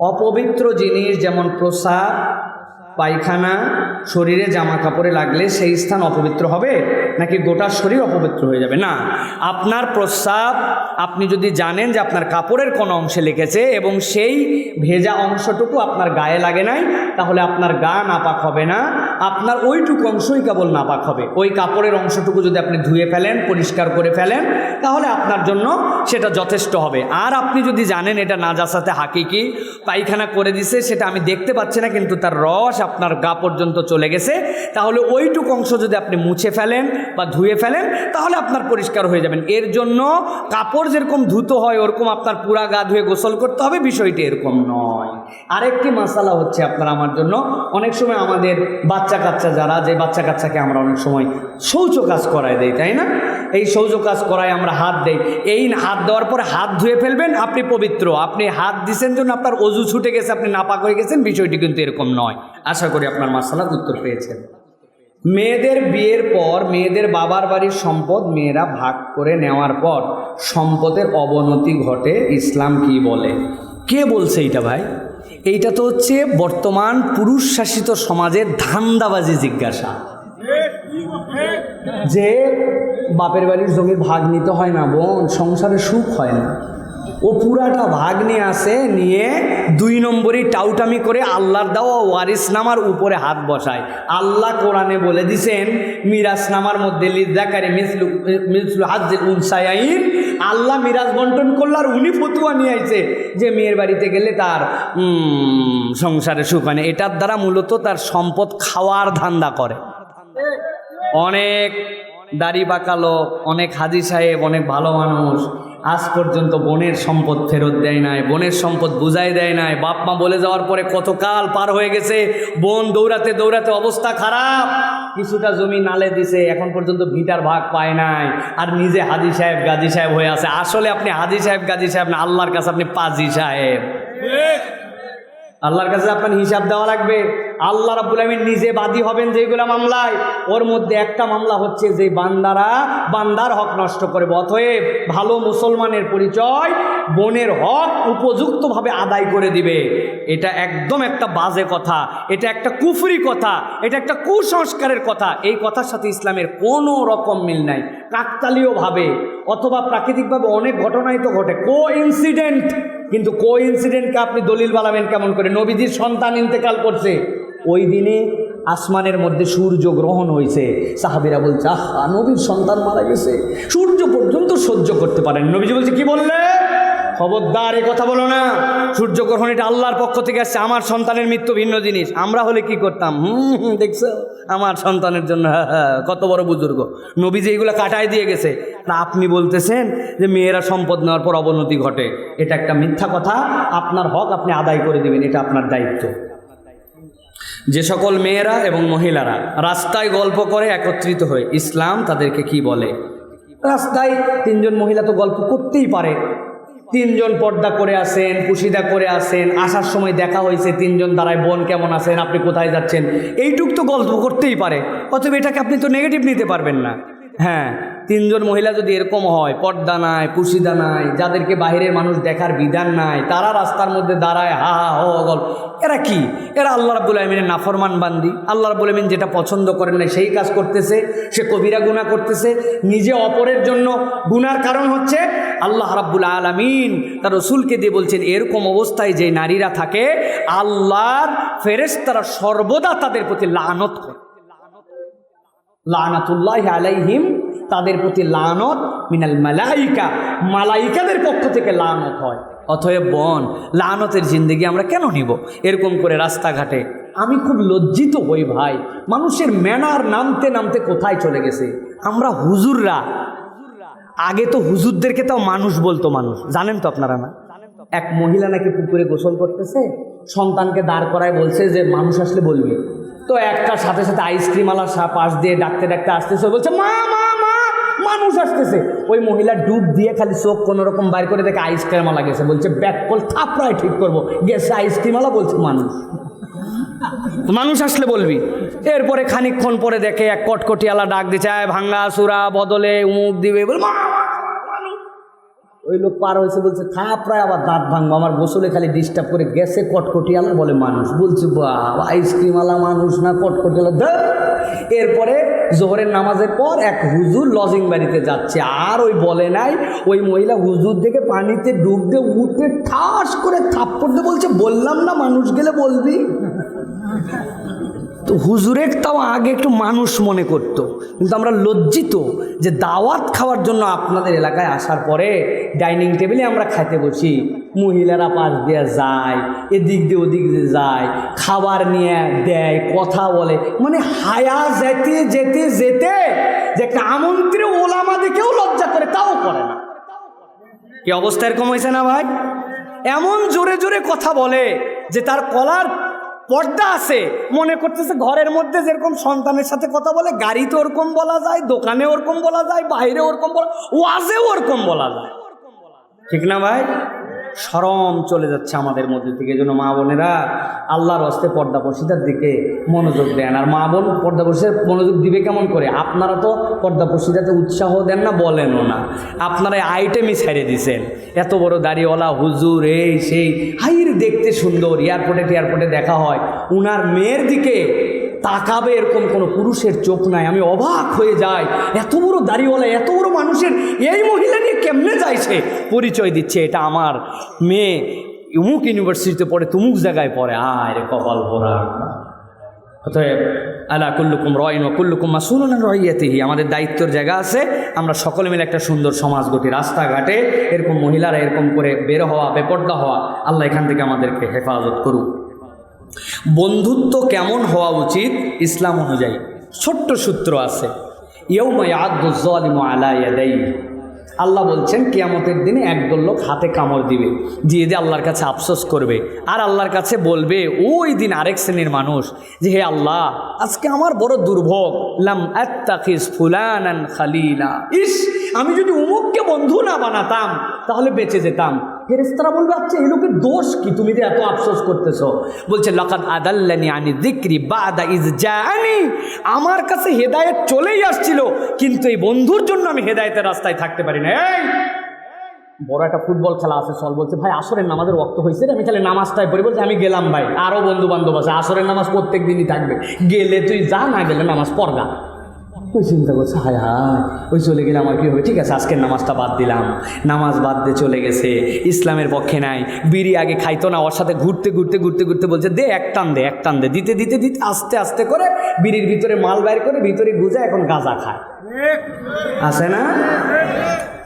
অপবিত্র জিনিস যেমন প্রসাদ পায়খানা শরীরে জামা কাপড়ে লাগলে সেই স্থান অপবিত্র হবে। নাকি গোটা শরীর অপবিত্র হয়ে যাবে? না। আপনার প্রস্রাব, আপনি যদি জানেন যে আপনার কাপড়ের কোনো অংশে লেগেছে এবং সেই ভেজা অংশটুকু আপনার গায়ে লাগে নাই, তাহলে আপনার গা নাপাক হবে না। আপনার ওইটুকু অংশই কেবল নাপাক হবে। ওই কাপড়ের অংশটুকু যদি আপনি ধুয়ে ফেলেন, পরিষ্কার করে ফেলেন, তাহলে আপনার জন্য সেটা যথেষ্ট হবে। আর আপনি যদি জানেন এটা না নাজাসাতে হাকিকি, পায়খানা করে দিছে, সেটা আমি দেখতে পাচ্ছি না, কিন্তু তার রস আপনার গা পর্যন্ত চলে গেছে, তাহলে ওইটুকু অংশ যদি আপনি মুছে ফেলেন বা ধুয়ে ফেলেন, তাহলে আপনার পরিষ্কার হয়ে যাবেন। এর জন্য কাপড় যেরকম ধুতো হয়, ওরকম আপনার পুরা গা ধুয়ে গোসল করতে হবে, বিষয়টি এরকম নয়। আরেকটি মশালা হচ্ছে আপনার আমার জন্য। অনেক সময় আমাদের বাচ্চা কাচ্চা যারা, যে বাচ্চা কাচ্চাকে আমরা অনেক সময় শৌচ কাজ করায় দেই, তাই না? এই শৌচ কাজ করায় আমরা হাত দেই। এই হাত দেওয়ার পর হাত ধুয়ে ফেলবেন, আপনি পবিত্র। আপনি হাত দিছেন জন্য আপনার অজু ছুটে গেছে, আপনি নাপাক হয়ে গেছেন, বিষয়টি কিন্তু এরকম নয়। আশা করি আপনার মাসালার উত্তর পেয়েছেন। মেয়েদের বিয়ের পর, মেয়েদের বাবার বাড়ির সম্পদ মেয়েরা ভাগ করে নেওয়ার পর সম্পদের অবনতি ঘটে, ইসলাম কি বলে? কে বলছে এইটা ভাই? এইটা তো হচ্ছে বর্তমান পুরুষ শাসিত সমাজের ধান্দাবাজি জিজ্ঞাসা। যে বাপের বাড়ির জমি ভাগ নিতে হয় না, বোন, সংসারে সুখ হয় না। ও পুরাটা ভাগ নিয়ে আসে নিয়ে দুই নম্বরই টাউটামি করে আল্লাহর দেওয়া ওয়ারিস নামার উপরে হাত বসায়। আল্লাহ কোরআনে বলে দিছেন, মিরাজ নামার মধ্যে লিজাকারে মিসলু মিসলু হাজির উনসায়াইন আল্লাহ মিরাজ বন্টন করল আর উনি ফতুয়া নিয়ে আইছে যে মেয়ের বাড়িতে গেলে তার সংসারে সুখ হয় না। এটার দ্বারা মূলত তার সম্পদ খাওয়ার ধান্দা করে। অনেক দাড়ি পাকালো অনেক হাজি সাহেব, অনেক ভালো মানুষ। আজ পর্যন্ত বোনের সম্পদ ফেরত দেয় নাই, বোনের সম্পদ বুঝাই দেয় নাই। বাপ মা বলে যাওয়ার পরে কতকাল পার হয়ে গেছে, বোন দৌড়াতে দৌড়াতে অবস্থা খারাপ। কিছুটা জমি নালে দিছে, এখন পর্যন্ত ভিটার ভাগ পায় নাই। আর নিজে হাজি সাহেব, গাজী সাহেব হয়ে আছে। আসলে আপনি হাজি সাহেব, গাজী সাহেব না, আল্লাহর কাছে আপনি পাজি সাহেব। আল্লাহর কাছে আপনার হিসাব দেওয়া লাগবে। আল্লাহ রাব্বুল আমিন নিজে বাদী হবেন যেগুলো মামলায়। ওর মধ্যে একটা মামলা হচ্ছে যে বান্দারা বান্দার হক নষ্ট করে অতএব ভালো মুসলমানের পরিচয় বোনের হক উপযুক্তভাবে আদায় করে দিবে। এটা একদম একটা বাজে কথা। এটা একটা কুফরি কথা। এটা একটা কুসংস্কারের কথা। এই কথার সাথে ইসলামের কোনো রকম মিল নাই। কাকতালীয়ভাবে অথবা প্রাকৃতিকভাবে অনেক ঘটনাই তো ঘটে। কো ইনসিডেন্ট কিন্তু কো ইনসিডেন্টকে আপনি দলিল বানাবেন কেমন করে? নবীজির সন্তান ইন্তেকাল করছে। ওই দিনে আসমানের মধ্যে সূর্য গ্রহণ হয়েছে সাহাবিরা বলছে, আহ, নবীর সন্তান মারা গেছে। সূর্য পর্যন্ত সহ্য করতে পারেন নবীজি বলছে, কি বললে খবরদার এ কথা বলো না। সূর্যগ্রহণ এটা আল্লাহর পক্ষ থেকে আসছে, আমার সন্তানের মৃত্যু ভিন্ন জিনিস। আমরা হলে কি করতাম? হুম, দেখছ? আমার সন্তানের জন্য কত বড় বুজুর্গ। নবী যে এগুলো কাটায় দিয়ে গেছে, তা আপনি বলতেছেন যে মেয়েরা সম্পদ নেওয়ার পর অবনতি ঘটে। এটা একটা মিথ্যা কথা। আপনার হক আপনি আদায় করে দেবেন, এটা আপনার দায়িত্ব। যে সকল মেয়েরা এবং মহিলারা রাস্তায় গল্প করে একত্রিত হয়ে, ইসলাম তাদেরকে কি বলে? রাস্তায় তিনজন মহিলা তো গল্প করতেই পারে। তিনজন পর্দা করে আসেন কুশিদা করে আসেন আসার সময় দেখা হয়েছে তিনজন দ্বারায় বোন কেমন আছেন, আপনি কোথায় যাচ্ছেন? এইটুক তো গল্প করতেই পারে, অথবা এটাকে আপনি তো নেগেটিভ নিতে পারবেন না। হ্যাঁ তিনজন মহিলা যদি এরকম হয়, পর্দা নাই পুশিদা নাই, যাদেরকে বাহিরের মানুষ দেখার বিধান নাই, তারা রাস্তার মধ্যে দাঁড়ায়, হা হা, হ গল্প। এরা কি? এরা আল্লাহ রাবুল আলমিনের নাফরমান বান্দি আল্লাহ রাবুল আলমিন যেটা পছন্দ করেন না সেই কাজ করতেছে, সে কবিরা গুণা করতেছে। নিজে অপরের জন্য গুনার কারণ হচ্ছে আল্লাহ রাব্বুল আলমিন তার রসুলকে দিয়ে বলছেন, এরকম অবস্থায় যে নারীরা থাকে, আল্লাহর ফেরেশতারা সর্বদা তাদের প্রতি লানত করে। লানাতুল্লাহ আলাইহিম তাদের প্রতি লানত মিনাল মালাইকা। মালাইকাদের পক্ষ থেকে লানত হয়। অতএব বন, লানতের জিন্দিগি আমরা কেন নিব? এরকম করে রাস্তাঘাটে। আমি খুব লজ্জিত হই ভাই। মানুষের ম্যানার নামতে নামতে কোথায় চলে গেছে? আমরা হুজুররা। আগে তো হুজুরদেরকে তাও মানুষ বলতো মানুষ। জানেন তো আপনারা না? এক মহিলা নাকি পুকুরে গোসল করতেছে, সন্তানকে দাঁড় করায় বলছে যে, মানুষ আসলে বলবে। তো একটা সাথে সাথে আইসক্রিম আলার পাশ দিয়ে ডাকতে ডাকতে আসতেছে, বলছে মা মানুষ আসতেছে। ওই মহিলা ডুব দিয়ে খালি চোখ কোনো রকম বাইর করে দেখে আইসক্রিম আলা গেছে। বলছে ব্যাক কল থাপড়ায় ঠিক করব। গেছে আইসক্রিমওয়ালা বলছে মানুষ। মানুষ আসলে বলবি। এরপরে খানিক্ষণ পরে দেখে এক কটকটিয়ালা ডাক দিচ্ছে "আয় ভাঙ্গা সুরা বদলে উমুক দিবে। বলে "মা, মা, মানুষ।" ওই লোক পার হয়েছে, বলছে থাপড়ায় আবার দাঁত ভাঙবো, আমার গোসলে খালি ডিস্টার্ব করে গেছে কটকটিয়ালা, বলে মানুষ। বলছে বাহ আইসক্রিমওয়ালা মানুষ না, কটকটিয়ালা, ধর! এরপরে জোহরের নামাজের পর এক হুজুর লজিং বাড়িতে যাচ্ছে। আর ওই বলে নাই, ওই মহিলা হুজুর থেকে পানিতে ডুব দিয়ে উঠে ঠাস করে থাপ্পড় দিয়ে বলছে, বললাম না মানুষ গেলে বলবি? হুজুরের তাও আগে একটু মানুষ মনে করতো। কিন্তু আমরা লজ্জিত যে দাওয়াত খাওয়ার জন্য আপনাদের এলাকায় আসার পরে ডাইনিং টেবিলে আমরা খাইতে বসি। মহিলারা পাশ দিয়ে যায়, এদিক দিয়ে ওদিক দিয়ে যায়, খাবার নিয়ে দেয়, কথা বলে। মানে হায়া যেতে যেতে যেতে যে একটা আমন্ত্রে ওলামা লজ্জা করে, তাও করে না। কি অবস্থা এরকম হয়েছে না ভাই? এমন জোরে জোরে কথা বলে যে তার কলার পর্দা আছে। মনে করতেছে ঘরের মধ্যে যেরকম সন্তানের সাথে কথা বলে, গাড়িতে ওরকম বলা যায়, দোকানে ওরকম বলা যায়, বাইরে ওরকম বলা ওয়াজেও ওরকম বলা যায়। ঠিক না ভাই? সরম চলে যাচ্ছে আমাদের মধ্যে থেকে। এই জন্য মা বোনেরা আল্লাহর হস্তে পর্দা পশিদার দিকে মনোযোগ দেন। আর মা বোন পর্দা পশিদার মনোযোগ দিবে কেমন করে? আপনারা তো পর্দা পশিদাতে উৎসাহ দেন না, বলেনও না। আপনারা আইটেমই ছেড়ে দিছেন। এত বড় দাড়িওয়ালা, হুজুর, এই সেই, হাইর দেখতে সুন্দর। এয়ারপোর্টে এয়ারপোর্টে দেখা হয়। উনার মেয়ের দিকে তাকাবে এরকম কোনো পুরুষের চোখ নাই। আমি অবাক হয়ে যাই। এত বড় দাড়িওয়ালা, এত বড় মানুষের, এই মহিলা নিয়ে কেমনে যাইছে পরিচয় দিচ্ছে, এটা আমার মেয়ে উমুক ইউনিভার্সিটিতে পড়ে, তুমুক জায়গায় পড়ে। আয় রে কপাল ভরা। অতএব, আলা কুল্লুকুম রয়ন কুল্লুকুম মাসুলন রহিয়াতিহি আমাদের দায়িত্বের জায়গা আছে। আমরা সকলে মিলে একটা সুন্দর সমাজ গঠি রাস্তাঘাটে এরকম মহিলারা এরকম করে বের হওয়া, বেপর্দা হওয়া, আল্লাহ এখান থেকে আমাদেরকে হেফাজত করুক। বন্ধুত্ব কেমন হওয়া উচিত? ইসলাম অনুযায়ী। ছোট্ট সূত্র আছে। আল্লাহ বলছেন, কিয়ামতের দিনে একদল লোক হাতে কামড় দিবে, দিয়ে দিয়ে আল্লাহর কাছে আফসোস করবে, আর আল্লাহর কাছে বলবে, ওই দিন আরেক শ্রেণির মানুষ যে, হে আল্লাহ, আজকে আমার বড় দুর্ভোগ। লাম ইস! আমি যদি উমুককে বন্ধু না বানাতাম, তাহলে বেঁচে যেতাম। ফেরেস্তারা বলবে আচ্ছা এই লোকের দোষ কি? তুমি যে এত আফসোস করতেছো। বলছে লকাত আদাল্লানি আনি দিক্রি বাদা ইজ জানি আমার কাছে হেদায়েত চলেই আসছিল, কিন্তু এই বন্ধুর জন্য আমি হেদায়েতের রাস্তায় থাকতে পারি না। এই! বড় একটা ফুটবল খেলা আছে সল বলছে, ভাই, আসরের নামাজের রক্ত হয়েছে আমি খালি নামাজটাই পড়ি। বলছে, আমি গেলাম, ভাই। আরও বন্ধু বান্ধব আছে, আসরের নামাজ প্রত্যেক দিনই থাকবে। গেলে তুই যা, না গেলে নামাজ পড়গা ওই চিন্তা করছে, হায় হায়, ওই চলে গেলে আমার কী হবে? ঠিক আছে, আজকের নামাজটা বাদ দিলাম। নামাজ বাদ দিয়ে চলে গেছে, ইসলামের পক্ষে নাই, বিড়ি আগে খাইতো না, ওর সাথে ঘুরতে ঘুরতে ঘুরতে ঘুরতে বলছে, দে এক টান দে, এক টান দে। দিতে দিতে দিতে, আস্তে আস্তে করে বিড়ির ভিতরে মাল বাইর করে ভিতরে গুজা এখন গাঁজা খায়। আছে না?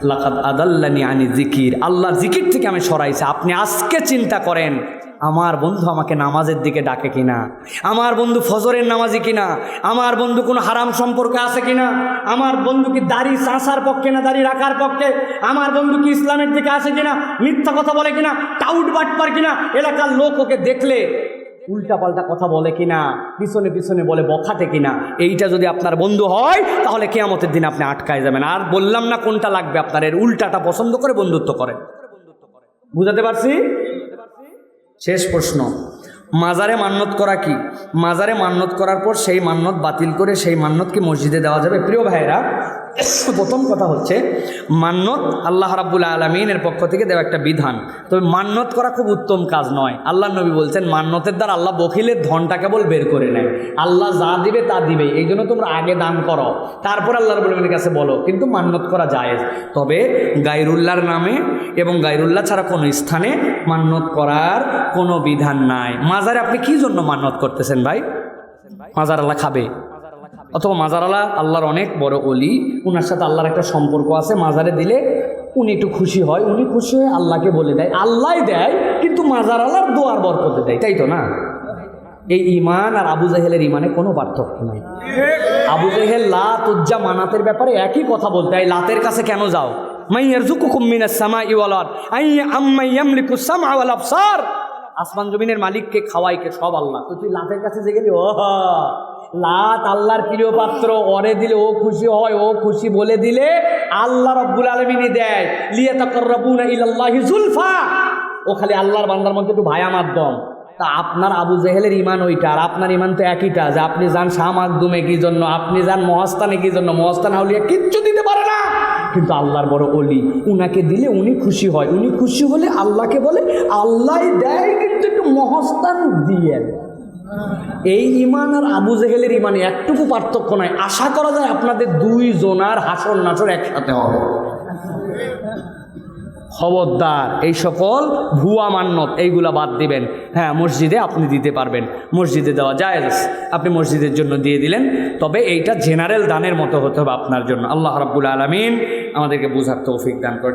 লাকাদ আদাল্লানি আনি জিকির। আল্লাহর জিকির থেকে আমি সরাইছি। আপনি আজকে চিন্তা করেন আমার বন্ধু আমাকে নামাজের দিকে ডাকে কিনা? আমার বন্ধু ফজরের নামাজি কিনা? আমার বন্ধু কোনো হারাম সম্পর্কে আছে কিনা? আমার বন্ধু কি দাড়ি চাষার পক্ষে না দাড়ি রাখার পক্ষে? আমার বন্ধু কি ইসলামের দিকে আছে কিনা? মিথ্যা কথা বলে কিনা? টাউট বাটপার কিনা? এলাকার লোক ওকে দেখলে উল্টা পাল্টা কথা বলে কিনা? পিছনে পিছনে বলে বখাতে কিনা? এইটা যদি আপনার বন্ধু হয়, তাহলে কেয়ামতের দিন আপনি আটকায় যাবেন। আর বললাম না কোনটা লাগবে আপনার, এর উল্টাটা পছন্দ করে বন্ধুত্ব করেন। বুঝাতে পারছি? শেষ প্রশ্ন। মাজারে মান্নত করা কি? মাজারে মান্নত করার পর সেই মান্নত বাতিল করে সেই মান্নতকে মসজিদে দেওয়া যাবে। প্রিয় ভাইরা প্রথম কথা হচ্ছে, মান্নত আল্লাহ রাব্বুল আলমিনের পক্ষ থেকে দেওয়া একটা বিধান। তবে মান্নত করা খুব উত্তম কাজ নয়। আল্লাহ নবী বলছেন, মান্নতের দ্বারা আল্লাহ বকিলের ধনটা কেবল বের করে নেয়। আল্লাহ যা দিবে তা দিবে, এই জন্য তোমরা আগে দান করো। তারপর আল্লাহ রবুল আলমীর কাছে বলো, কিন্তু মান্নত করা যায় তবে গাইরুল্লাহর নামে এবং গাইরুল্লাহ ছাড়া কোনো স্থানে মান্নত করার কোনো বিধান নাই। মাজারে আপনি কি জন্য মান্নত করতেছেন ভাই? মাজার আল্লাহ খাবে। অথবা মাজার মাজারালা আল্লাহর অনেক বড় অলি ওনার সাথে আল্লাহর একটা সম্পর্ক আছে, মাজারে দিলে উনি একটু খুশি হয়, উনি খুশি হয়ে আল্লাহকে বলে দেয়। আল্লাহ দেয়, কিন্তু মাজার মাজারালার দোয়ার বরকতে দেয়। তাই তো না? এই ইমান আর আবু জাহেলের ইমানে কোনো পার্থক্য নাই। আবু জাহেল লাত উজ্জা মানাতের ব্যাপারে একই কথা বলতে হয়, লাতের কাছে কেন যাও? আসমান জমিনের মালিককে খাওয়াইকে সব আল্লাহ। তো তুই লাতের কাছে যে গেলি ও লাত আল্লাহর প্রিয় পাত্র অরে দিলে ও খুশি হয়, ও খুশি বলে দিলে আল্লাহ রব্বুল আলমিনই দেয়। লিয়ে তকর রবুনা ইলাল্লাহি জুলফা। ও খালি আল্লাহর বান্দার মধ্যে একটু ভায়া মাধ্যম। তা আপনার আবু জেহেলের ইমান ওইটা, আর আপনার ইমান তো একইটা, যে আপনি যান শাহ মাকদুমে কি জন্য, আপনি যান মহাস্তানে কি জন্য মহাস্তান আউলিয়া কিচ্ছু দিতে পারে না। কিন্তু আল্লাহর বড় অলি, উনাকে দিলে উনি খুশি হয়। উনি খুশি হলে আল্লাহকে বলে আল্লাহ দেয়, কিন্তু একটু মহাস্তান দিয়ে দেয়। এই ইমান আর আবু জেহেলের ইমানে একটুকু পার্থক্য নয় আশা করা যায় আপনাদের দুই জনার হাসর নাচর একসাথে হবে। খবরদার, এই সকল ভুয়া মান্যত, এইগুলা বাদ দিবেন। হ্যাঁ মসজিদে আপনি দিতে পারবেন। মসজিদে দেওয়া যায় আপনি মসজিদের জন্য দিয়ে দিলেন। তবে এইটা জেনারেল দানের মতো হতে হবে আপনার জন্য। আল্লাহ রাব্বুল আলমিন আমাদেরকে বুঝার তৌফিক দান করে